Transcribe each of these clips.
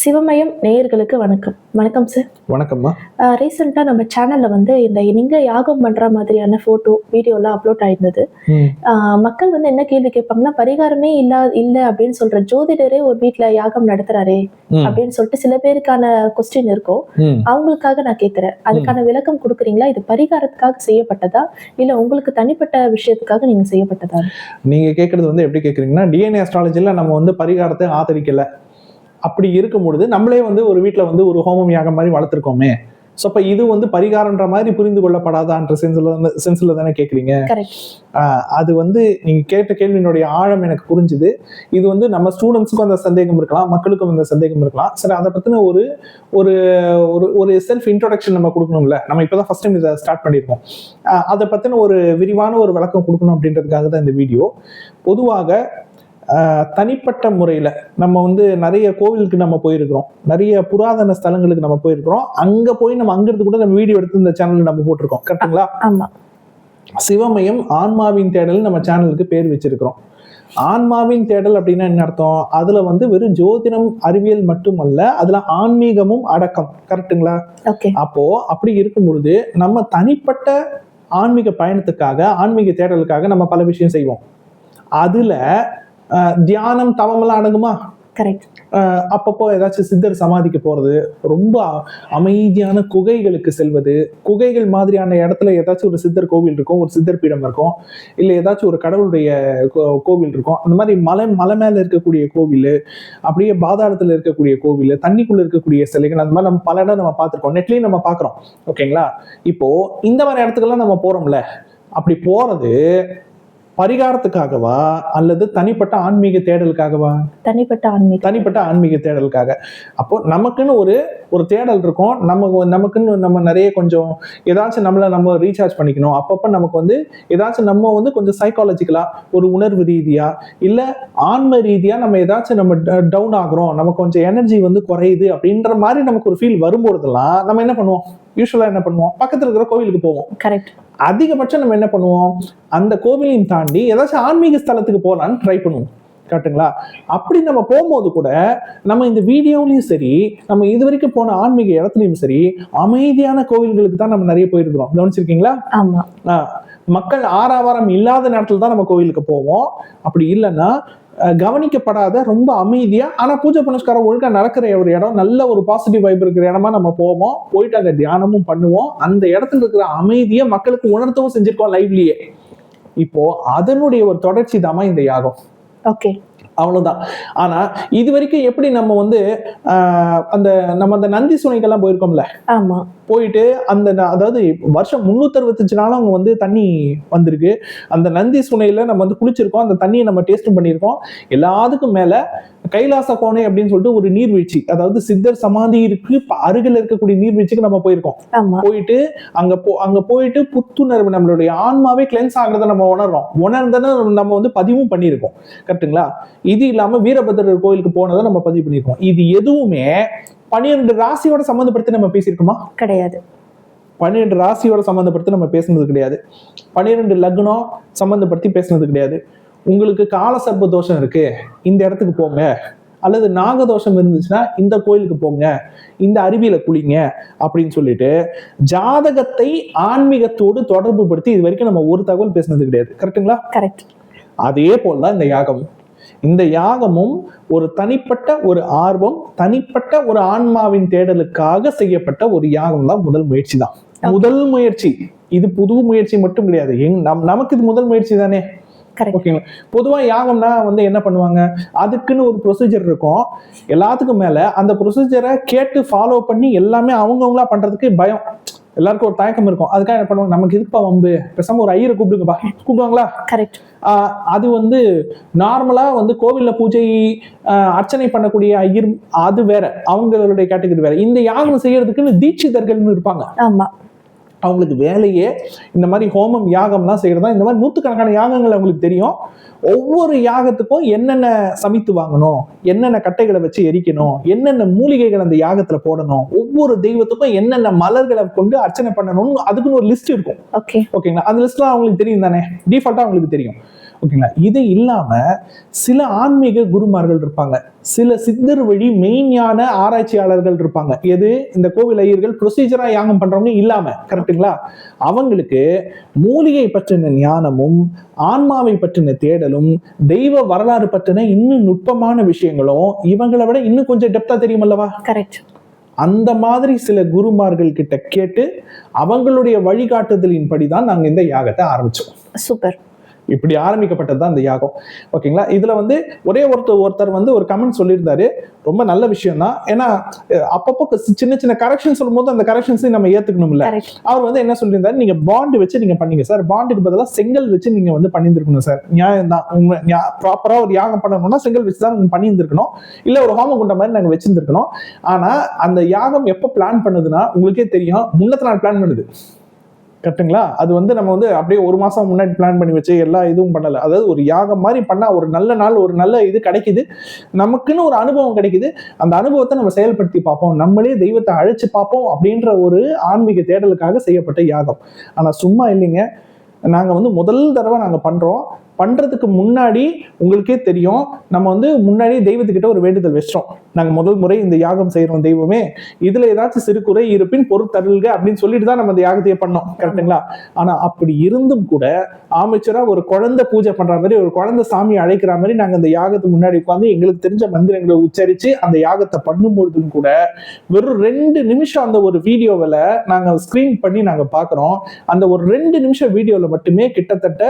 சிவமயம் நேயர்களுக்கு வணக்கம். வணக்கம் சார் வணக்கம்மா. ரீசெண்டாக நம்ம சேனலில் வந்து இந்த நீங்கள் யாகம் பண்ணுற மாதிரியான ஃபோட்டோ வீடியோலாம் அப்லோட் ஆயிருந்தது. மக்கள் வந்து என்ன கேள்வி கேட்பாங்கன்னா பரிகாரமே இல்லா இல்லை அப்படின்னு சொல்ற ஜோதிடரே ஒரு வீட்டில் யாகம் நடத்துறாரே அப்படின்னு சொல்லிட்டு சில பேருக்கான கொஸ்டின் இருக்கும். அவங்களுக்காக நான் கேட்குறேன். அதுக்கான விளக்கம் கொடுக்குறீங்களா? இது பரிகாரத்துக்காக செய்யப்பட்டதா? இல்லை உங்களுக்கு தனிப்பட்ட விஷயத்துக்காக நீங்கள் செய்யப்பட்டதா? நீங்க கேக்குறது வந்து எப்படி கேக்குறீங்கன்னா டிஎன்ஏ அஸ்ட்ராலஜில நம்ம வந்து பரிகாரத்தை ஆதரிக்கல. அப்படி இருக்கும் பொழுது நம்மளே வந்து ஒரு வீட்ல வந்து ஒரு ஹோமம் யாகம் மாதிரி வளர்த்துருக்கோமே. ஸோ அப்ப இது வந்து பரிகாரன்ற மாதிரி புரிந்து கொள்ளப்படாதான்ற சென்ஸ்ல சென்ஸ்ல தானே ஆஹ் அது வந்து நீங்க கேட்ட கேள்வியினுடைய ஆழம் எனக்கு புரிஞ்சுது. இது வந்து நம்ம ஸ்டூடெண்ட்ஸுக்கும் அந்த சந்தேகம் இருக்கலாம் மக்களுக்கும் அந்த சந்தேகம் இருக்கலாம். சரி அதை பத்தின ஒரு ஒரு ஒரு ஒரு செல்ஃப் இன்ட்ரோடக்ஷன் நம்ம கொடுக்கணும்ல. நம்ம இப்பதான் ஃபர்ஸ்ட் டைம் இதை ஸ்டார்ட் பண்ணியிருக்கோம். அதை பத்தின ஒரு விரிவான ஒரு விளக்கம் கொடுக்கணும் அப்படின்றதுக்காக தான் இந்த வீடியோ பொதுவாக தனிப்பட்ட முறையில் நம்ம வந்து நிறைய கோவிலுக்கு நம்ம போயிருக்கிறோம். நிறைய புராதன ஸ்தலங்களுக்கு நம்ம போயிருக்கிறோம். அங்க போய் நம்ம அங்கிருந்து கூட நம்ம வீடியோ எடுத்து இந்த சேனல்ல நம்ம போட்டிருக்கோம். கரெக்ட்டுங்களா? ஆமா. சிவமயம் ஆன்மாவின் தேடல் நம்ம சேனலுக்கு பேர் வச்சிருக்கிறோம். ஆன்மாவின் தேடல் அப்படின்னா என்ன அர்த்தம்? அதுல வந்து வெறும் ஜோதிடம் அறிவியல் மட்டுமல்ல அதுல ஆன்மீகமும் அடக்கம். கரெக்ட்டுங்களா? ஓகே. அப்போ அப்படி இருக்கும் பொழுது நம்ம தனிப்பட்ட ஆன்மீக பயணத்துக்காக ஆன்மீக தேடலுக்காக நம்ம பல விஷயம் செய்வோம். அதுல தியானம் தவமெல்லாம் அடங்குமா? கரெக்ட் அப்பப்போ ஏதாச்சும் சித்தர் சமாதிக்கு போறது ரொம்ப அமைதியான குகைகளுக்கு செல்வது குகைகள் மாதிரியான இடத்துல ஏதாச்சும் ஒரு சித்தர் கோவில் இருக்கும் ஒரு சித்தர் பீடம் இருக்கும் இல்ல ஏதாச்சும் ஒரு கடவுளுடைய கோவில் இருக்கும் அந்த மாதிரி மலை மலை மேல இருக்கக்கூடிய கோவில் அப்படியே பாதாளத்துல இருக்கக்கூடிய கோவில் தண்ணிக்குள்ள இருக்கக்கூடிய சிலைகள் அந்த மாதிரி நம்ம பல இடம் நம்ம பார்த்திருக்கோம். நெட்லயும் நம்ம பார்க்கிறோம். ஓகேங்களா இப்போ இந்த மாதிரி இடத்துக்கெல்லாம் நம்ம போறோம்ல. அப்படி போறது பரிகாரத்துக்காகவா அல்லது தனிப்பட்ட ஆன்மீக தேடலுக்காகவா? தனிப்பட்ட ஆன்மீகம் தனிப்பட்ட ஆன்மீக தேடலுக்காக. அப்போ நமக்குன்னு ஒரு ஒரு தேடல் இருக்கும். நமக்கு நமக்குன்னு நம்ம நிறைய கொஞ்சம் ஏதாச்சும் நம்மளை நம்ம ரீசார்ஜ் பண்ணிக்கணும். அப்பப்போ நமக்கு வந்து ஏதாச்சும் நம்ம வந்து கொஞ்சம் சைக்காலஜிக்கலா ஒரு உணர்வு ரீதியா இல்ல ஆன்ம ரீதியா நம்ம ஏதாச்சும் நம்ம டவுன் ஆகுறோம். நமக்கு கொஞ்சம் எனர்ஜி வந்து குறையுது அப்படின்ற மாதிரி நமக்கு ஒரு ஃபீல் வரும்பொழுதெல்லாம் நம்ம என்ன பண்ணுவோம்? யூஸ்வலா என்ன பண்ணுவோம்? பக்கத்துல இருக்கிற கோவிலுக்கு போவோம். கரெக்ட் அதிகபட்சம் நம்ம என்ன பண்ணுவோம்? அந்த கோவிலையும் தாண்டி ஏதாச்சும் ஆன்மீக ஸ்தலத்துக்கு போகலான்னு ட்ரை பண்ணுவோம். கரெக்ட்டுங்களா அப்படி நம்ம போகும்போது கூட நம்ம இந்த வீடியோலையும் சரி நம்ம இது வரைக்கும் போன ஆன்மீக இடத்துலையும் சரி அமைதியான கோவில்களுக்கு தான் நம்ம நிறைய போயிருக்கிறோம். கவனிச்சிருக்கீங்களா? மக்கள் ஆறாவாரம் இல்லாத நேரத்துல தான் நம்ம கோவிலுக்கு போவோம். அப்படி இல்லைன்னா கவனிக்கப்படாத ரொம்ப அமைதியா ஆனா பூஜை புனஸ்காரம் ஒழுங்கா நடக்கிற ஒரு இடம் நல்ல ஒரு பாசிட்டிவ் வைப் இருக்கிற இடமா நம்ம போவோம். போயிட்டு அங்க தியானமும் பண்ணுவோம். அந்த இடத்துல இருக்கிற அமைதியை மக்களுக்கு உணர்த்தவும் செஞ்சிருக்கோம் லைவ்லயே இப்போ அதனுடைய ஒரு தொடர்ச்சி தாமா இந்த யாகம். ஓகே அவ்வளவுதான். ஆனா இது வரைக்கும் எப்படி நம்ம வந்து அந்த நம்ம அந்த நந்தி சுனைக்கெல்லாம் போயிருக்கோம்ல? ஆமா. போயிட்டு அந்த அதாவது வருஷம் முன்னூத்தி அறுபத்தஞ்சு நாளும் அங்க வந்து தண்ணி வந்திருக்கு. அந்த நந்தி சுனையில நம்ம வந்து குளிச்சிருக்கோம். அந்த தண்ணியை நம்ம டேஸ்டும் பண்ணியிருக்கோம். எல்லாத்துக்கும் மேல கைலாச கோணை அப்படின்னு சொல்லிட்டு ஒரு நீர்வீழ்ச்சி அதாவது சித்தர் சமாதி இருக்கு அருகில் இருக்கக்கூடிய நீர்வீழ்ச்சிக்கு நம்ம போயிருக்கோம். போயிட்டு அங்க போ அங்க போயிட்டு புத்துணர்வு நம்மளுடைய ஆன்மாவே கிளென்ஸ் ஆகுறத நம்ம உணர்றோம். உணர்ந்ததை நம்ம வந்து பதிவும் பண்ணியிருக்கோம். கரெக்ட்டுங்களா? இது இல்லாம வீரபத்ரர் கோயிலுக்கு போனதை நம்ம பதிவு பண்ணியிருக்கோம். இது எதுவுமே பன்னிரெண்டு ராசியோட சம்மந்தப்படுத்தி நம்ம பேசியிருக்கோமா? கிடையாது. பன்னிரெண்டு ராசியோட சம்மந்தப்படுத்தி நம்ம பேசுனது கிடையாது. பன்னிரெண்டு லக்னம் சம்மந்தப்படுத்தி பேசுனது கிடையாது. உங்களுக்கு கால சர்ப்ப தோஷம் இருக்கு. இந்த இடத்துக்கு போங்க. அல்லது நாகதோஷம் இருந்துச்சுன்னா இந்த கோயிலுக்கு போங்க. இந்த அருவியில குளிங்க அப்படின்னு சொல்லிட்டு ஜாதகத்தை ஆன்மீகத்தோடு தொடர்பு படுத்தி இது வரைக்கும் நம்ம ஒரு தகவல் பேசுனது கிடையாது. கரெக்ட்டுங்களா கரெக்ட் அதே போல்தான் இந்த யாகமும் இந்த யாகமும் ஒரு தனிப்பட்ட ஒரு ஆர்வம் தனிப்பட்ட ஒரு ஆன்மாவின் தேடலுக்காக செய்யப்பட்ட ஒரு யாகம் தான் முதல் முயற்சி தான். முதல் முயற்சி. இது புது முயற்சி மட்டும் கிடையாது. எங் நம் நமக்கு இது முதல் முயற்சி தானே? ஓகேங்களா பொதுவா யாகம்னா வந்து என்ன பண்ணுவாங்க? அதுக்குன்னு ஒரு ப்ரொசீஜர் இருக்கும். எல்லாத்துக்கும் மேல அந்த ப்ரொசீஜரை கேட்டு ஃபாலோ பண்ணி எல்லாமே அவங்கவுங்களா பண்றதுக்கு பயம். எல்லாருக்கும் ஒரு தயக்கம் இருக்கும். அதுக்காக என்ன பண்ணுவாங்க? நமக்கு எதுக்குப்பா வம்பு? பேசாம ஒரு ஐயரை கூப்பிடுங்கப்பா. கூப்பிடுவாங்களா? கரெக்ட் ஆஹ் அது வந்து நார்மலா வந்து கோவில்ல பூஜை அர்ச்சனை பண்ணக்கூடிய ஐயர் அது வேற. அவங்களுடைய கேட்டகரி வேற. இந்த யாகம் செய்யறதுக்குன்னு தீட்சிதர்கள்னு இருப்பாங்க. ஆமா. அவங்களுக்கு வேலையே இந்த மாதிரி ஹோமம் யாகம்லாம் செய்யறதா இந்த மாதிரி நூற்றுக்கணக்கான யாகங்கள் அவங்களுக்கு தெரியும். ஒவ்வொரு யாகத்துக்கும் என்னென்ன சமைத்து வாங்கணும் என்னென்ன கட்டைகளை வச்சு எரிக்கணும் என்னென்ன மூலிகைகள் அந்த யாகத்துல போடணும் ஒவ்வொரு தெய்வத்துக்கும் என்னென்ன மலர்களை கொண்டு அர்ச்சனை பண்ணணும்னு அதுக்குன்னு ஒரு லிஸ்ட் இருக்கும். ஓகே ஓகேங்களா அந்த லிஸ்ட்லாம் அவங்களுக்கு தெரியும் தானே? டிஃபால்ட்டா அவங்களுக்கு தெரியும். ஓகேங்களா? இது இல்லாம சில ஆன்மீக குருமார்கள் இருப்பாங்க. சில சித்தர் வழி மெய்ஞான ஆராய்ச்சியாளர்கள் இருப்பாங்க. எது? இந்த கோவில் ஐயர்கள் ப்ரொசீஜரா யாகம் பண்றவங்க இல்லாம கரெக்ட்டுங்களா அவங்களுக்கு மூலிகை பற்றின ஞானமும் ஆன்மாவை பற்றின தேடலும் தெய்வ வரலாறு பற்றின இன்னும் நுட்பமான விஷயங்களும் இவங்களை விட இன்னும் கொஞ்சம் டெப்தா தெரியுமல்லவா? கரெக்ட் அந்த மாதிரி சில குருமார்கள் கிட்ட கேட்டு அவங்களுடைய வழிகாட்டுதலின்படி தான் நாங்க இந்த யாகத்தை ஆரம்பிச்சோம். சூப்பர் இப்படி ஆரம்பிக்கப்பட்டது தான் இந்த யாகம். ஓகேங்களா இதுல வந்து ஒரே ஒருத்தர் ஒருத்தர் வந்து ஒரு கமெண்ட் சொல்லியிருந்தாரு. ரொம்ப நல்ல விஷயம் தான். ஏன்னா அப்பப்போ சின்ன சின்ன கரெக்ஷன் சொல்லும்போது அந்த கரெக்ஷன்ஸையும் நம்ம ஏத்துக்கணும்ல. அவர் வந்து என்ன சொல்லியிருந்தாரு? நீங்க பாண்ட் வச்சு நீங்க பண்ணீங்க சார் பாண்டுக்கு பதிலாக செங்கல் வச்சு நீங்க வந்து பண்ணியிருந்திருக்கணும் சார் நியாயம் தான். உங்க ப்ராப்பரா ஒரு யாகம் பண்ணணும்னா செங்கல் வச்சு தான் நீங்க பண்ணியிருந்திருக்கணும். இல்ல ஒரு ஹோம குண்ட மாதிரி நாங்க வச்சிருந்திருக்கணும். ஆனா அந்த யாகம் எப்போ பிளான் பண்ணுதுன்னா உங்களுக்கே தெரியும். முன்னத்த நாள் பிளான் பண்ணுது. கரெக்ட்டுங்களா அது வந்து நம்ம வந்து அப்படியே ஒரு மாதம் முன்னாடி பிளான் பண்ணி வச்சு எல்லா இதுவும் பண்ணலை. அதாவது ஒரு யாகம் மாதிரி பண்ணால் ஒரு நல்ல நாள் ஒரு நல்ல இது கிடைக்குது. நமக்குன்னு ஒரு அனுபவம் கிடைக்குது. அந்த அனுபவத்தை நம்ம செயல்படுத்தி பார்ப்போம். நம்மளே தெய்வத்தை அழைச்சி பார்ப்போம் அப்படின்ற ஒரு ஆன்மீக தேடலுக்காக செய்யப்பட்ட யாகம். ஆனால் சும்மா இல்லைங்க. நாங்கள் வந்து முதல் தடவை நாங்கள் பண்ணுறோம் பண்ணுறதுக்கு முன்னாடி உங்களுக்கே தெரியும். நம்ம வந்து முன்னாடியே தெய்வத்துக்கிட்ட ஒரு வேண்டுதல் வச்சிட்டோம் நாங்கள் முதல் முறை இந்த யாகம் செய்கிறோம் தெய்வமே. இதில் ஏதாச்சும் சிறு குறை இருப்பின் பொறுத்தருள்க அப்படின்னு சொல்லிட்டு தான் நம்ம இந்த யாகத்தையே பண்ணோம். கரெக்ட்டுங்களா? ஆனால் அப்படி இருந்தும் கூட அமைச்சராக ஒரு குழந்தை பூஜை பண்ணுற மாதிரி ஒரு குழந்தை சாமி அழைக்கிற மாதிரி நாங்கள் அந்த யாகத்துக்கு முன்னாடி உட்காந்து எங்களுக்கு தெரிஞ்ச மந்திரங்களை உச்சரித்து அந்த யாகத்தை பண்ணும்பொழுதும் கூட வெறும் ரெண்டு நிமிஷம் அந்த ஒரு வீடியோவில் நாங்கள் ஸ்க்ரீன் பண்ணி நாங்கள் பார்க்குறோம் அந்த ஒரு ரெண்டு நிமிஷம் வீடியோவில் மட்டுமே கிட்டத்தட்ட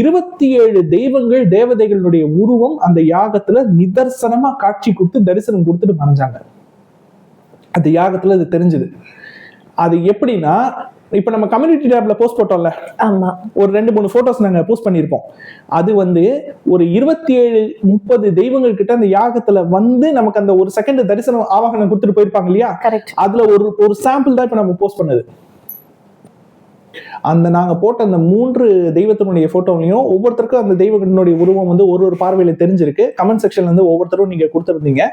இருபத்தி ஏழு தெய்வங்கள் தேவதைகளுடைய உருவம் அந்த யாகத்தில் நிதர்சனமாக காட்சி கொடுத்து தரிசனம் கொடுத்துட்டு மறைஞ்சாங்க. அந்த யாகத்துல அது தெரிஞ்சது. அது எப்படின்னா இப்ப நம்ம கம்யூனிட்டி டேப்ல போஸ்ட் போட்டோம்ல? ஆமா. ஒரு ரெண்டு மூணு போட்டோஸ் நாங்க போஸ்ட் பண்ணியிருப்போம். அது வந்து ஒரு இருபத்தி ஏழு முப்பது தெய்வங்கள் கிட்ட அந்த யாகத்துல வந்து நமக்கு அந்த ஒரு செகண்ட் தரிசனம் ஆவாகனம் கொடுத்துட்டு போயிருப்பாங்க இல்லையா? அதுல ஒரு ஒரு சாம்பிள் தான் இப்ப நம்ம போஸ்ட் பண்ணது. அந்த நாங்க போட்ட அந்த மூன்று தெய்வத்தினுடைய போட்டோலையும் ஒவ்வொருத்தருக்கும் அந்த தெய்வத்தினுடைய உருவம் வந்து ஒரு ஒரு பார்வையில தெரிஞ்சிருக்கு. கமெண்ட் செக்ஷன்ல இருந்து ஒவ்வொருத்தரும் நீங்க கொடுத்துருந்தீங்க.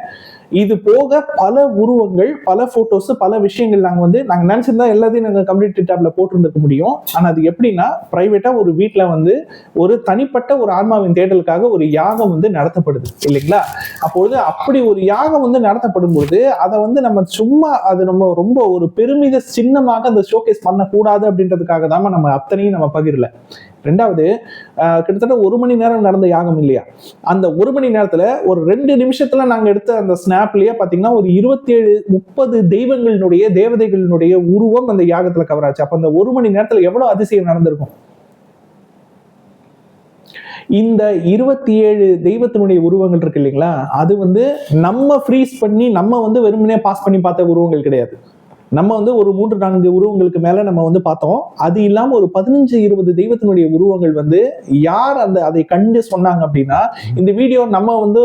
இது போக பல உருவங்கள் பல போட்டோஸ் பல விஷயங்கள் நாங்க வந்து நாங்க நினைச்சிருந்தா எல்லாத்தையும் நாங்க கம்யூனிட்டி டேப்ல போட்டிருந்துக்க முடியும். ஆனா அது எப்படின்னா பிரைவேட்டா ஒரு வீட்டில் வந்து ஒரு தனிப்பட்ட ஒரு ஆன்மாவின் தேடலுக்காக ஒரு யாகம் வந்து நடத்தப்படுது. இல்லைங்களா? அப்பொழுது அப்படி ஒரு யாகம் வந்து நடத்தப்படும் பொழுது அதை வந்து நம்ம சும்மா அது நம்ம ரொம்ப ஒரு பெருமித சின்னமாக அந்த ஷோகேஸ் பண்ணக்கூடாது அப்படின்றதுக்காக தான் நம்ம அத்தனையும் நம்ம பகிரல. ரெண்டாவது ஆஹ், கிட்டத்தட்ட ஒரு மணி நேரம் நடந்த யாகம் இல்லையா? அந்த ஒரு மணி நேரத்துல ஒரு ரெண்டு நிமிஷத்துல நாங்க எடுத்த அந்த ஸ்னாப்லயே பாத்தீங்கன்னா ஒரு இருபத்தி ஏழு முப்பது தெய்வங்களினுடைய தேவதைகளினுடைய உருவம் அந்த யாகத்துல கவர் ஆச்சு. அப்ப அந்த ஒரு மணி நேரத்துல எவ்வளவு அதிசயம் நடந்திருக்கும்? இந்த இருபத்தி ஏழு தெய்வத்தினுடைய உருவங்கள் இருக்கு இல்லைங்களா? அது வந்து நம்ம ஃப்ரீஸ் பண்ணி நம்ம வந்து வெறுமனே பாஸ் பண்ணி பார்த்த உருவங்கள் கிடையாது. நம்ம வந்து ஒரு மூன்று நான்கு உருவங்களுக்கு மேல நம்ம வந்து பார்த்தோம். அது இல்லாம ஒரு பதினஞ்சு இருபது தெய்வத்தினுடைய உருவங்கள் வந்து யார் அந்த அதை கண்டு சொன்னாங்க அப்படின்னா இந்த வீடியோ நம்ம வந்து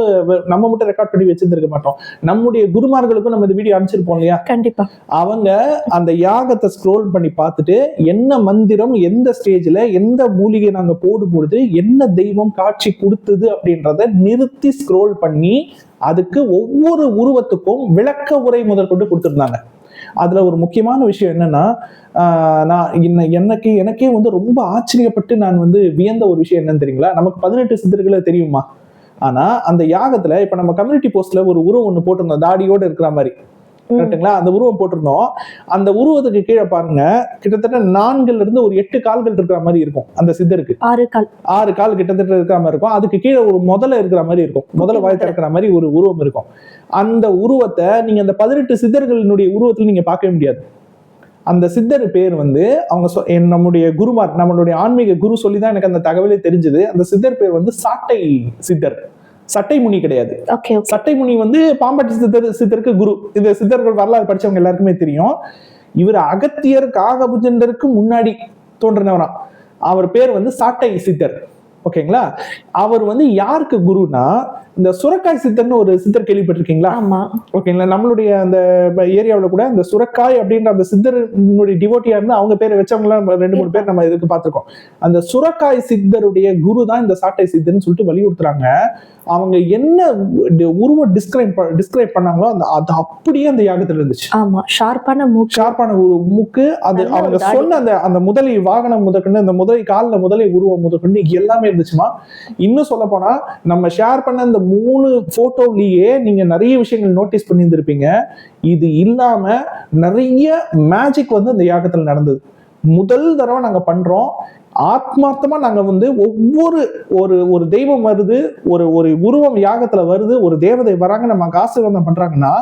நம்ம மட்டும் ரெக்கார்ட் பண்ணி வச்சிருந்திருக்க மாட்டோம். நம்முடைய குருமார்களுக்கும் நம்ம இந்த வீடியோ அனுப்பிச்சிருப்போம் இல்லையா? கண்டிப்பா. அவங்க அந்த யாகத்தை ஸ்க்ரோல் பண்ணி பார்த்துட்டு என்ன மந்திரம் எந்த ஸ்டேஜ்ல எந்த மூலிகை நாங்க போடும் பொழுது என்ன தெய்வம் காட்சி கொடுத்தது அப்படின்றத நிறுத்தி ஸ்க்ரோல் பண்ணி அதுக்கு ஒவ்வொரு உருவத்துக்கும் விளக்க உரை முதல் கொண்டு கொடுத்துருந்தாங்க. அதுல ஒரு முக்கியமான விஷயம் என்னன்னா நான் இன்ன- எனக்கு எனக்கே வந்து ரொம்ப ஆச்சரியப்பட்டு நான் வந்து வியந்த ஒரு விஷயம் என்னன்னு தெரியுங்களா? நமக்கு பதினெட்டு சித்தர்களை தெரியுமா? ஆனா அந்த யாகத்துல இப்ப நம்ம கம்யூனிட்டி போஸ்ட்ல ஒரு உருவம் ஒன்று போட்டிருந்தோம். தாடியோட இருக்கிற மாதிரி. ம். கரெக்ட்டுங்களா? அந்த உருவம் போட்டிருந்தோம். அந்த உருவத்துக்கு கீழே பாருங்க கிட்டத்தட்ட நான்குல இருந்து ஒரு எட்டு கால்கள் இருக்கிற மாதிரி இருக்கும் அந்த சித்தருக்கு. ஆறு கால். ஆறு கால் கிட்டத்தட்ட இருக்கிற மாதிரி இருக்கும். அதுக்கு கீழே ஒரு முதல்ல இருக்கிற மாதிரி இருக்கும். முதல்ல வாய் திறக்கிற மாதிரி ஒரு உருவம் இருக்கும். அந்த உருவத்தை நீங்க அந்த பதினெட்டு சித்தர்களினுடைய உருவத்தில் நீங்க பார்க்கவே முடியாது. அந்த சித்தர் பேர் வந்து அவங்க நம்முடைய குருமார் நம்மளுடைய ஆன்மீக குரு சொல்லி தான் எனக்கு அந்த தகவலே தெரிஞ்சது. அந்த சித்தர் பேர் வந்து சாட்டை சித்தர். சட்டை முனி கிடையாது. சட்டை முனி வந்து பாம்பாட்டி சித்தர் சித்தருக்கு குரு. இந்த சித்தர்கள் வரலாறு படிச்சவங்க எல்லாருக்குமே தெரியும். இவர் அகத்தியர் காகபுஜண்டருக்கு முன்னாடி தோன்றினவராம் அவர் பேர் வந்து சாட்டை சித்தர். ஓகேங்களா அவர் வந்து யாருக்கு குருனா இந்த சுரக்காய் சித்தர்னு ஒரு சித்தர் கேள்விப்பட்டிருக்கீங்களா? ஆமா. ஓகேங்களா? நம்மளுடைய அந்த ஏரியாவில் கூட இந்த சுரக்காய் அப்படின்ற அந்த சித்தருடைய டிவோட்டியா இருந்து அவங்க பேரை வச்சவங்களாம் ரெண்டு மூணு பேர் நம்ம இதுக்கு பார்த்திருக்கோம். அந்த சுரக்காய் சித்தருடைய குரு தான் இந்த சாட்டை சித்தர்னு சொல்லிட்டு வலியுறுத்துறாங்க. அவங்க என்ன உருவம் டிஸ்கிரைப் டிஸ்கிரைப் பண்ணாங்களோ அந்த அது அப்படியே அந்த யாகத்துல இருந்துச்சு. ஆமா. ஷார்ப்பான மூக்கு. ஷார்ப்பான ஒரு மூக்கு அது அவங்க. சொன்ன அந்த அந்த முதலை வாகனம் முதற்கொண்டு அந்த முதலை கால்ல முதலை உருவம் முதற்கொண்டு எல்லாமே இருந்துச்சுமா? இன்னும் சொல்ல போனா நம்ம ஷேர் பண்ண இந்த மூணு போட்டோலயே நீங்க நிறைய விஷயங்கள் நோட்டீஸ் பண்ணியிருந்திருப்பீங்க. இது இல்லாம நிறைய மேஜிக் வந்து அந்த யாகத்துல நடந்தது. முதல் தடவை நாங்க பண்றோம். ஆத்மார்த்தமா நாங்க வந்து ஒவ்வொரு ஒரு ஒரு தெய்வம் வருது ஒரு ஒரு உருவம் யாகத்துல வருது ஒரு தேவதை வராங்க நமக்கு ஆசீர்வாதம் பண்றாங்கன்னா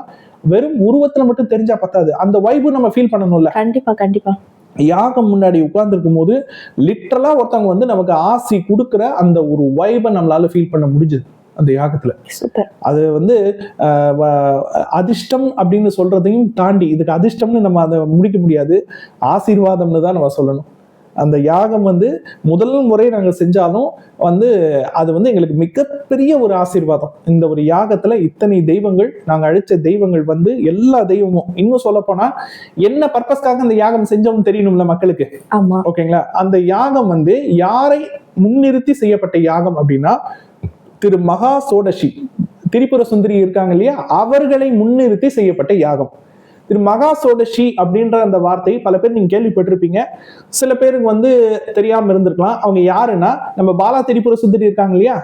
வெறும் உருவத்துல மட்டும் தெரிஞ்சா பத்தாது. அந்த வைபு நம்ம ஃபீல் பண்ணணும்ல. கண்டிப்பா கண்டிப்பா. யாகம் முன்னாடி உட்கார்ந்துருக்கும் போது லிட்டரலா ஒருத்தவங்க வந்து நமக்கு ஆசி கொடுக்குற அந்த ஒரு வைபை நம்மளால ஃபீல் பண்ண முடிஞ்சது. அந்த யாகத்துல. அது வந்து அதிர்ஷ்டம் அப்படின்னு சொல்றதையும் தாண்டி இதுக்கு அதிர்ஷ்டம்னு நம்ம அதை முடிக்க முடியாது. ஆசீர்வாதம்னு தான் நம்ம சொல்லணும். அந்த யாகம் வந்து முதல் முறை நாங்கள் செஞ்சாலும் வந்து அது வந்து எங்களுக்கு மிகப்பெரிய ஒரு ஆசீர்வாதம். இந்த ஒரு யாகத்துல இத்தனை தெய்வங்கள் நாங்கள் அழிச்ச தெய்வங்கள் வந்து எல்லா தெய்வமும். இன்னும் சொல்ல போனா என்ன பர்பஸ்க்காக அந்த யாகம் செஞ்சோம்னு தெரியணும்ல மக்களுக்கு. ஆமா. ஓகேங்களா? அந்த யாகம் வந்து யாரை முன்னிறுத்தி செய்யப்பட்ட யாகம் அப்படின்னா திரு மகா சோடசி திரிபுர சுந்தரி இருக்காங்க இல்லையா? அவர்களை முன்னிறுத்தி செய்யப்பட்ட யாகம். திரு மகா சோடசி அப்படின்ற அந்த வார்த்தை பல பேர் நீங்க கேள்விப்பட்டிருப்பீங்க. சில பேருக்கு வந்து தெரியாம இருந்திருக்கலாம். அவங்க யாருன்னா நம்ம பாலா திரிபுர சுந்தரி இருக்காங்க இல்லையா?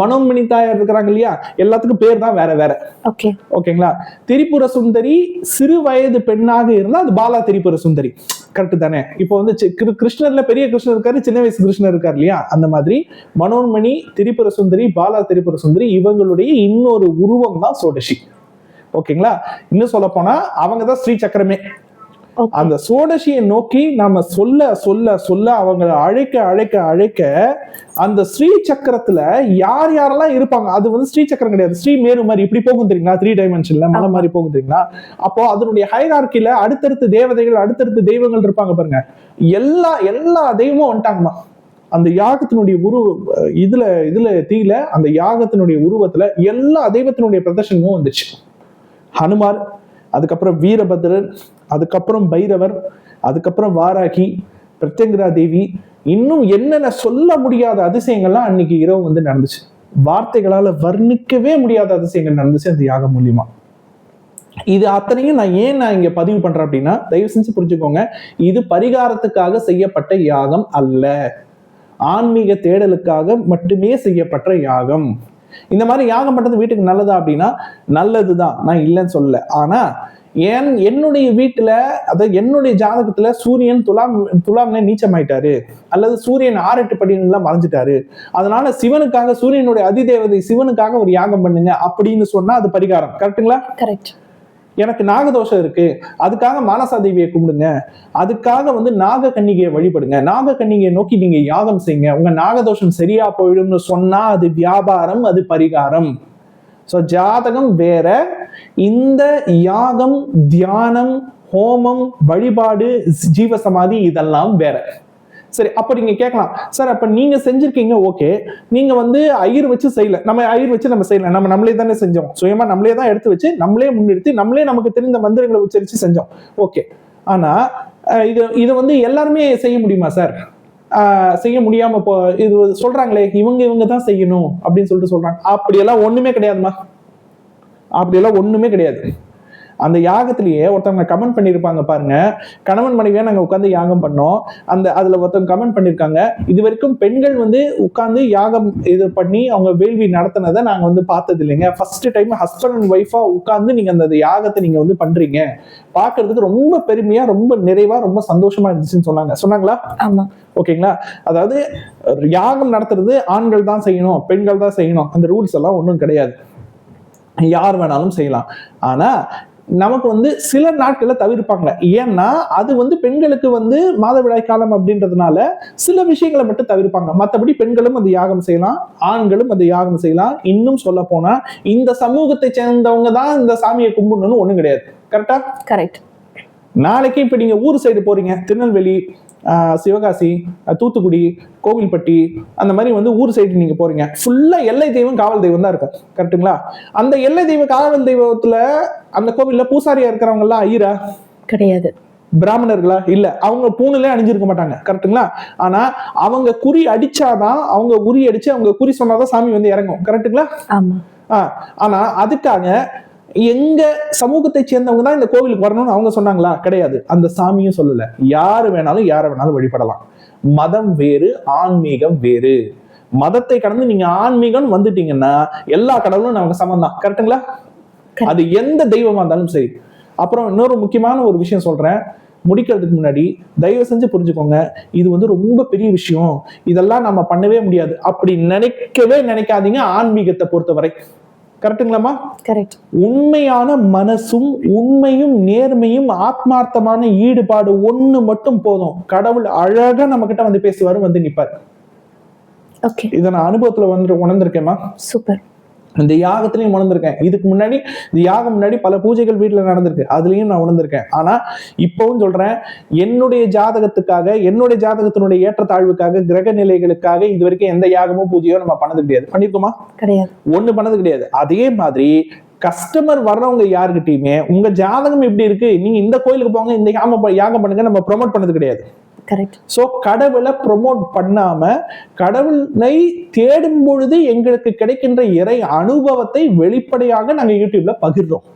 மனோன்மணி தாயார் இருக்கிறாங்க இல்லையா? எல்லாத்துக்கும் பேர் தான் வேற வேற. ஓகே ஓகேங்களா? திரிபுர சுந்தரி சிறு வயது பெண்ணாக இருந்தா அது பாலா திரிபுர சுந்தரி. கரெக்ட் தானே. இப்போ வந்து கிருஷ்ணர்ல பெரிய கிருஷ்ணர் இருக்காரு சின்ன வயசு கிருஷ்ணர் இருக்கார் இல்லையா? அந்த மாதிரி மனோன்மணி திரிபுர சுந்தரி பாலா திரிபுர சுந்தரி இவங்களுடைய இன்னொரு உருவம் தான் சோடசி. ஓகேங்களா? இன்னும் சொல்ல போனா அவங்க தான் ஸ்ரீ சக்கரமே. அந்த சோடசியை நோக்கி நாம சொல்ல சொல்ல சொல்ல அவங்களை அழைக்க அழைக்க அழைக்க அந்த ஸ்ரீ சக்கரத்துல யார் யாரெல்லாம் இருப்பாங்க? அது வந்து ஸ்ரீ சக்கரம் கிடையாது. ஸ்ரீ மேரு மாதிரி இப்படி போகும் தெரியுங்களா? த்ரீ டைமென்ஷன்ல மலை மாதிரி போகும் தெரியுங்களா? அப்போ அதனுடைய ஹைரார்க்கில அடுத்தடுத்து தேவதைகள் அடுத்தடுத்து தெய்வங்கள் இருப்பாங்க பாருங்க. எல்லா எல்லா தெய்வமும் வந்துட்டாங்கம்மா. அந்த யாகத்தினுடைய உருவ இதுல இதுல தீல அந்த யாகத்தினுடைய உருவத்துல எல்லா தெய்வத்தினுடைய பிரதர்ஷனமும் வந்துச்சு. ஹனுமார் அதுக்கப்புறம் வீரபத்ரர் அதுக்கப்புறம் பைரவர் அதுக்கப்புறம் வாராகி பிரத்யங்கரா தேவி இன்னும் என்னென்ன சொல்ல முடியாத அதிசயங்கள்லாம் அன்னைக்கு இரவு வந்து நடந்துச்சு. வார்த்தைகளால வர்ணிக்கவே முடியாத அதிசயங்கள் நடந்துச்சு அந்த யாகம் மூலியமா. இது அத்தனையும் நான் ஏன் நான் இங்க பதிவு பண்றேன் அப்படின்னா தயவு செஞ்சு புரிஞ்சுக்கோங்க. இது பரிகாரத்துக்காக செய்யப்பட்ட யாகம் அல்ல. ஆன்மீக தேடலுக்காக மட்டுமே செய்யப்பட்ட யாகம். இந்த மாதிரி யாகம் பண்றது வீட்டுக்கு நல்லதா அப்படின்னா நல்லதுதான். நான் இல்லைன்னு சொல்லல. ஆனா ஏன் என்னுடைய வீட்டுல அதாவது என்னுடைய ஜாதகத்துல சூரியன் துலாம் துலாம்ல நீச்சமாயிட்டாரு. அல்லது சூரியன் ஆறு எட்டு படிலாம் மறைஞ்சிட்டாரு அதனால சிவனுக்காக சூரியனுடைய அதிதேவதை சிவனுக்காக ஒரு யாகம் பண்ணுங்க அப்படின்னு சொன்னா அது பரிகாரம். கரெக்ட்டுங்களா? கரெக்ட். எனக்கு நாகதோஷம் இருக்கு. அதுக்காக மானசாதேவியை கும்பிடுங்க. அதுக்காக வந்து நாக கன்னிகையை வழிபடுங்க. நாக கன்னிகையை நோக்கி நீங்க யாகம் செய்யுங்க. உங்க நாகதோஷம் சரியா போயிடும்னு சொன்னா அது வியாபாரம் அது பரிகாரம். ஸோ ஜாதகம் வேற. இந்த யாகம் தியானம் ஹோமம் வழிபாடு ஜீவசமாதி இதெல்லாம் வேற. சரி அப்ப நீங்க கேட்கலாம். சார் அப்ப நீங்க செஞ்சிருக்கீங்க ஓகே. நீங்க வந்து ஐயர் வச்சு செய்யல. நம்ம ஐயர் வச்சு நம்ம செய்யல. நம்ம நம்மளே தானே செஞ்சோம். சுயமா நம்மளே தான் எடுத்து வச்சு நம்மளே முன்னிறுத்தி நம்மளே நமக்கு தெரிந்த மந்திரங்களை உச்சரிச்சு செஞ்சோம். ஓகே. ஆனா இது இதை வந்து எல்லாருமே செய்ய முடியுமா சார்? செய்ய முடியாம இப்போ இது சொல்றாங்களே இவங்க இவங்க தான் செய்யணும் அப்படின்னு சொல்லிட்டு சொல்றாங்க. அப்படியெல்லாம் ஒண்ணுமே கிடையாதுமா. அப்படியெல்லாம் ஒண்ணுமே கிடையாது. அந்த யாகத்திலேயே ஒருத்தவங்க கமெண்ட் பண்ணியிருப்பாங்க பாருங்க. கணவன் மனைவியா நாங்க உட்காந்து யாகம் பண்ணோம். அந்த அதுல ஒருத்தவங்க கமெண்ட் பண்ணியிருக்காங்க. இது வரைக்கும் பெண்கள் வந்து உட்கார்ந்து யாகம் இது பண்ணி அவங்க வேள்வி நடத்தினதை நாங்க வந்து பார்த்தது இல்லைங்க. ஃபர்ஸ்ட் டைம் ஹஸ்பண்ட் அண்ட் ஒய்ஃபா உட்கார்ந்து நீங்க அந்த யாகத்தை நீங்க வந்து பண்றீங்க. பார்க்கிறதுக்கு ரொம்ப பெருமையா ரொம்ப நிறைவா ரொம்ப சந்தோஷமா இருந்துச்சுன்னு சொன்னாங்க. சொன்னாங்களா? ஆமா. ஓகேங்களா? அதாவது யாகம் நடத்துறது ஆண்கள் தான் செய்யணும் பெண்கள் தான் செய்யணும். அந்த ரூல்ஸ் எல்லாம் ஒன்றும் கிடையாது. யார் வேணாலும் செய்யலாம். ஆனா நமக்கு வந்து சில நாட்களை தவிர்ப்பாங்க. ஏன்னா அது வந்து பெண்களுக்கு வந்து மாதவிடாய் காலம் அப்படின்றதுனால சில விஷயங்களை மட்டும் தவிர்ப்பாங்க. மற்றபடி பெண்களும் அந்த யாகம் செய்யலாம் ஆண்களும் அந்த யாகம் செய்யலாம். இன்னும் சொல்ல போனா இந்த சமூகத்தை சேர்ந்தவங்க தான் இந்த சாமியை கும்பிடணும்னு ஒண்ணும் கிடையாது. கரெக்டா கரெக்ட் நாளைக்கு இப்ப நீங்க ஊர் சைடு போறீங்க திருநெல்வேலி சிவகாசி தூத்துக்குடி கோவில்பட்டி அந்த மாதிரி வந்து ஊர் சைடு நீங்க போறீங்க. ஃபுல்லா எல்லை தெய்வம் காவல் தெய்வம் தான் இருக்கும். கரெக்ட்டுங்களா அந்த எல்லை தெய்வ காவல் தெய்வத்துல அந்த கோவில்ல பூசாரியா இருக்கிறவங்க எல்லாம் ஐயரா? கிடையாது. பிராமணர்களா? இல்ல. அவங்க பூணுலே அணிஞ்சிருக்க மாட்டாங்க. கரெக்ட்டுங்களா ஆனா அவங்க குறி அடிச்சாதான் அவங்க குறி அடிச்சு அவங்க குறி சொன்னாதான் சாமி வந்து இறங்கும். ஆஹ் ஆனா அதுக்காக எங்க சமூகத்தை சேர்ந்தவங்க தான் இந்த கோவிலுக்கு வரணும்னு அவங்க சொன்னாங்களா? கிடையாது. அந்த சாமியும் சொல்லல. யாரு வேணாலும் யாரை வேணாலும் வழிபடலாம். மதம் வேறு ஆன்மீகம் வேறு. மதத்தை கடந்து நீங்க ஆன்மீகம் வந்துட்டீங்கன்னா எல்லா கடவுளும் நமக்கு சமம் தான். கரெக்ட்டுங்களா Correct. அது எந்த தெய்வமா இருந்தாலும் சரி. அப்புறம் இன்னொரு முக்கியமான ஒரு விஷயம் சொல்றேன். முடிக்கிறதுக்கு முன்னாடி தயவு செஞ்சு புரிஞ்சுக்கோங்க. இது வந்து ரொம்ப பெரிய விஷயம். இதெல்லாம் நம்ம பண்ணவே முடியாது. அப்படி நினைக்கவே நினைக்காதீங்க ஆன்மீகத்தை பொறுத்தவரை. கரெக்ட்டுங்களாம்மா கரெக்ட். உண்மையான மனசும் உண்மையும் நேர்மையும் ஆத்மார்த்தமான ஈடுபாடு ஒண்ணு மட்டும் போதும். கடவுள் அழகா நம்ம கிட்ட வந்து பேசுவாரு வந்து நிப்பாரு. ஓகே. இதை நான் அனுபவத்துல வந்து உணர்ந்திருக்கேம்மா. சூப்பர். இந்த யாகத்திலையும் உணர்ந்திருக்கேன். இதுக்கு முன்னாடி இந்த யாகம் முன்னாடி பல பூஜைகள் வீட்டுல நடந்திருக்கு. அதுலயும் நான் உணர்ந்திருக்கேன். ஆனா இப்பவும் சொல்றேன் என்னுடைய ஜாதகத்துக்காக என்னுடைய ஜாதகத்தினுடைய ஏற்றத்தாழ்வுக்காக கிரக நிலைகளுக்காக இது வரைக்கும் எந்த யாகமோ பூஜையோ நம்ம பண்ணது கிடையாது. பண்ணிருக்கோமா? கிடையாது. ஒண்ணு பண்ணது கிடையாது. அதே மாதிரி கஸ்டமர் வர்றவங்க யாருக்கிட்டயுமே உங்க ஜாதகம் எப்படி இருக்கு? நீங்க இந்த கோயிலுக்கு போங்க இந்த யாகம் யாகம் பண்ணுங்க நம்ம ப்ரோமோட் பண்ணது கிடையாது. கரெக்ட் ஸோ கடவுளை ப்ரொமோட் பண்ணாம கடவுளை தேடும் பொழுது எங்களுக்கு கிடைக்கின்ற இறை அனுபவத்தை வெளிப்படையாக நாங்கள் யூடியூப்ல பகிர்றோம்.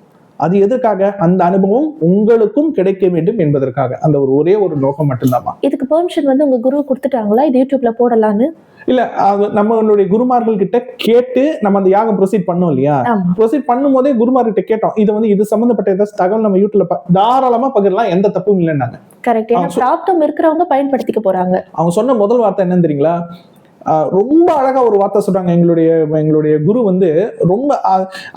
அது எதற்காக? அந்த அனுபவம் உங்களுக்கும் கிடைக்க வேண்டும் என்பதற்காக. அந்த ஒரு ஒரே ஒரு நோக்கம் மட்டும்தாம்மா. இதுக்கு பெர்மிஷன் வந்து உங்க குரு கொடுத்துட்டாங்களா? இது யூடியூப்ல போடலான்னு? இல்ல அது நம்மளுடைய குருமார்கள் கிட்ட கேட்டு நம்ம அந்த யாகம் ப்ரொசீட் பண்ணோம் இல்லையா? ப்ரொசீட் பண்ணும்போதே குருமார்கிட்ட கேட்டோம். இது வந்து இது சம்பந்தப்பட்ட ஏதாச்சும் தகவல் நம்ம யூடியூப்ல தாராளமா பகிரலாம். எந்த தப்பும் இல்லைன்னாங்க. கரெக்ட் ஏன்னா இருக்கிறவங்க பயன்படுத்திக்க போறாங்க. அவங்க சொன்ன முதல் வார்த்தை என்னன்னு தெரியுங்களா? ரொம்ப அழகா ஒரு வார்த்தை சொல்றாங்க. எங்களுடைய எங்களுடைய குரு வந்து ரொம்ப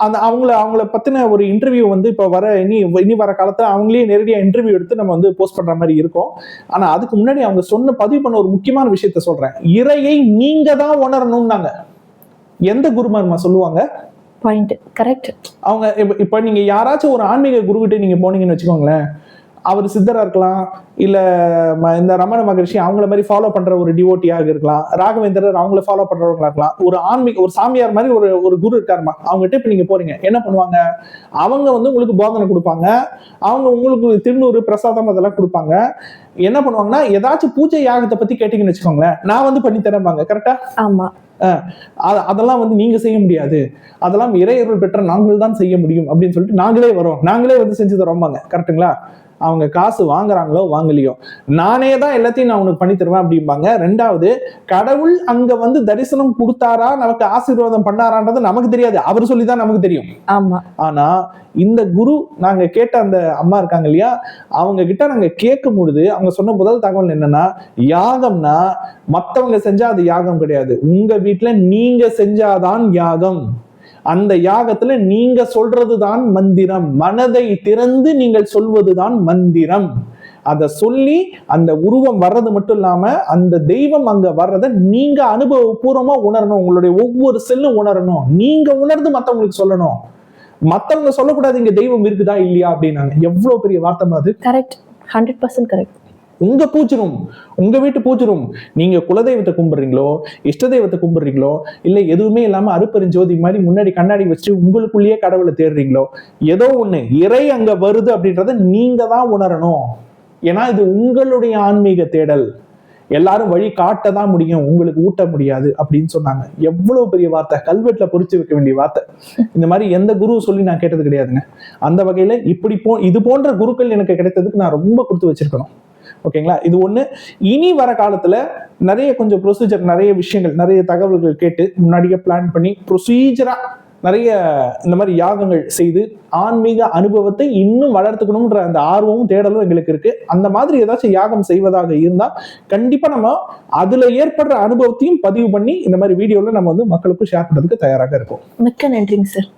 அந்த அவங்கள அவங்கள பத்தின ஒரு இன்டர்வியூ வந்து இப்ப வர இனி இனி வர காலத்துல அவங்களே நேரடியா இன்டர்வியூ எடுத்து நம்ம வந்து போஸ்ட் பண்ற மாதிரி இருக்கும். ஆனா அதுக்கு முன்னாடி அவங்க சொன்ன பதிவு பண்ண ஒரு முக்கியமான விஷயத்த சொல்றேன். இறையை நீங்க தான் உணரணும்னாங்க. எந்த குருமார்மா சொல்லுவாங்க? பாயிண்ட் கரெக்ட் அவங்க இப்ப இப்ப நீங்க யாராச்சும் ஒரு ஆன்மீக குருகிட்ட நீங்க போனீங்கன்னு வச்சுக்கோங்களேன். அவர் சித்தரா இருக்கலாம் இல்ல இந்த ரமண மகரிஷி அவங்கள மாதிரி ஃபாலோ பண்ற ஒரு டிவோட்டியாக இருக்கலாம் ராகவேந்திரர் அவங்கள ஃபாலோ பண்றவங்களா இருக்கலாம். ஒரு ஆன்மீக ஒரு சாமியார் மாதிரி ஒரு ஒரு குரு இருக்காருமா? அவங்ககிட்ட இப்ப நீங்க போறீங்க. என்ன பண்ணுவாங்க? அவங்க வந்து உங்களுக்கு போதனை கொடுப்பாங்க. அவங்க உங்களுக்கு திருநூறு பிரசாதம் அதெல்லாம் கொடுப்பாங்க. என்ன பண்ணுவாங்கன்னா ஏதாச்சும் பூஜை யாகத்தை பத்தி கேட்டீங்கன்னு வச்சுக்கோங்களேன். நான் வந்து பண்ணி தரேன்பாங்க கரெக்டா ஆமா. அ- அதெல்லாம் வந்து நீங்க செய்ய முடியாது. அதெல்லாம் இறையருள் பெற்ற நாங்கள் தான் செய்ய முடியும் அப்படின்னு சொல்லிட்டு நாங்களே வரோம். நாங்களே வந்து செஞ்சு தரோம்பாங்க. கரெக்ட்டுங்களா அவங்க காசு வாங்குறாங்களோ வாங்கலையோ. நானே தான் எல்லாத்தையும் நான் உனக்கு பண்ணி தருவேன் அப்படிம்பாங்க. ரெண்டாவது கடவுள் அங்க வந்து தரிசனம் கொடுத்தாரா? நமக்கு ஆசீர்வாதம் பண்ணாரான்றது நமக்கு தெரியாது. அவர் சொல்லி தான் நமக்கு தெரியும். ஆமா. ஆனா இந்த குரு நாங்க கேட்ட அந்த அம்மா இருக்காங்க இல்லையா? அவங்க கிட்ட நாங்க கேட்கும் பொழுது அவங்க சொன்ன முதல் தகவல் என்னன்னா யாகம்னா மத்தவங்க செஞ்சா அது யாகம் கிடையாது. உங்க வீட்டுல நீங்க செஞ்சாதான் யாகம். அந்த யாகத்துல நீங்க சொல்றதுதான் மந்திரம். மனதை திறந்து நீங்கள் சொல்வதுதான் மந்திரம். அதை சொல்லி அந்த உருவம் வர்றது மட்டும் இல்லாம அந்த தெய்வம் அங்க வர்றதை நீங்க அனுபவபூர்வமா உணரணும். உங்களுடைய ஒவ்வொரு செல்லும் உணரணும். நீங்க உணர்ந்து மத்தவங்களுக்கு சொல்லணும். மத்தவங்க சொல்லக்கூடாது இங்க தெய்வம் இருக்குதா இல்லையா அப்படின்னாங்க. எவ்வளவு பெரிய வார்த்தை அது? கரெக்ட் ஹண்ட்ரட் பர்சன்ட் கரெக்ட் உங்க பூஜை ரூம் உங்க வீட்டு பூஜை ரூம் நீங்க குலதெய்வத்தை கும்பிடுறீங்களோ இஷ்ட தெய்வத்தை கும்பிடுறீங்களோ இல்ல எதுவுமே இல்லாம அருப்பெருஞ்சோதி மாதிரி முன்னாடி கண்ணாடி வச்சு உங்களுக்குள்ளேயே கடவுளை தேடுறீங்களோ ஏதோ ஒண்ணு இறை அங்க வருது அப்படின்றத நீங்க தான் உணரணும். ஏன்னா இது உங்களுடைய ஆன்மீக தேடல். எல்லாரும் வழி காட்ட தான் முடியும். உங்களுக்கு ஊட்ட முடியாது அப்படின்னு சொன்னாங்க. எவ்வளவு பெரிய வார்த்தை. கல்வெட்டுல பொறிச்சு வைக்க வேண்டிய வார்த்தை. இந்த மாதிரி எந்த குரு சொல்லி நான் கேட்டது கிடையாதுங்க. அந்த வகையில இப்படி போ இது போன்ற குருக்கள் எனக்கு கிடைத்ததுக்கு நான் ரொம்ப கொடுத்து வச்சிருக்கணும். ஓகேங்களா? இது ஒன்று இனி வர காலத்தில் நிறைய கொஞ்சம் ப்ரொசீஜர் நிறைய விஷயங்கள் நிறைய தகவல்கள் கேட்டு முன்னாடியே பிளான் பண்ணி ப்ரொசீஜராக நிறைய இந்த மாதிரி யாகங்கள் செய்து ஆன்மீக அனுபவத்தை இன்னும் வளர்த்துக்கணுன்ற அந்த ஆர்வமும் தேடலும் எங்களுக்கு இருக்கு. அந்த மாதிரி ஏதாச்சும் யாகம் செய்வதாக இருந்தால் கண்டிப்பா நம்ம அதுல ஏற்படுற அனுபவத்தையும் பதிவு பண்ணி இந்த மாதிரி வீடியோல நம்ம வந்து மக்களுக்கும் ஷேர் பண்றதுக்கு தயாராக இருக்கோம் மிக்க நன்றிங்க சார்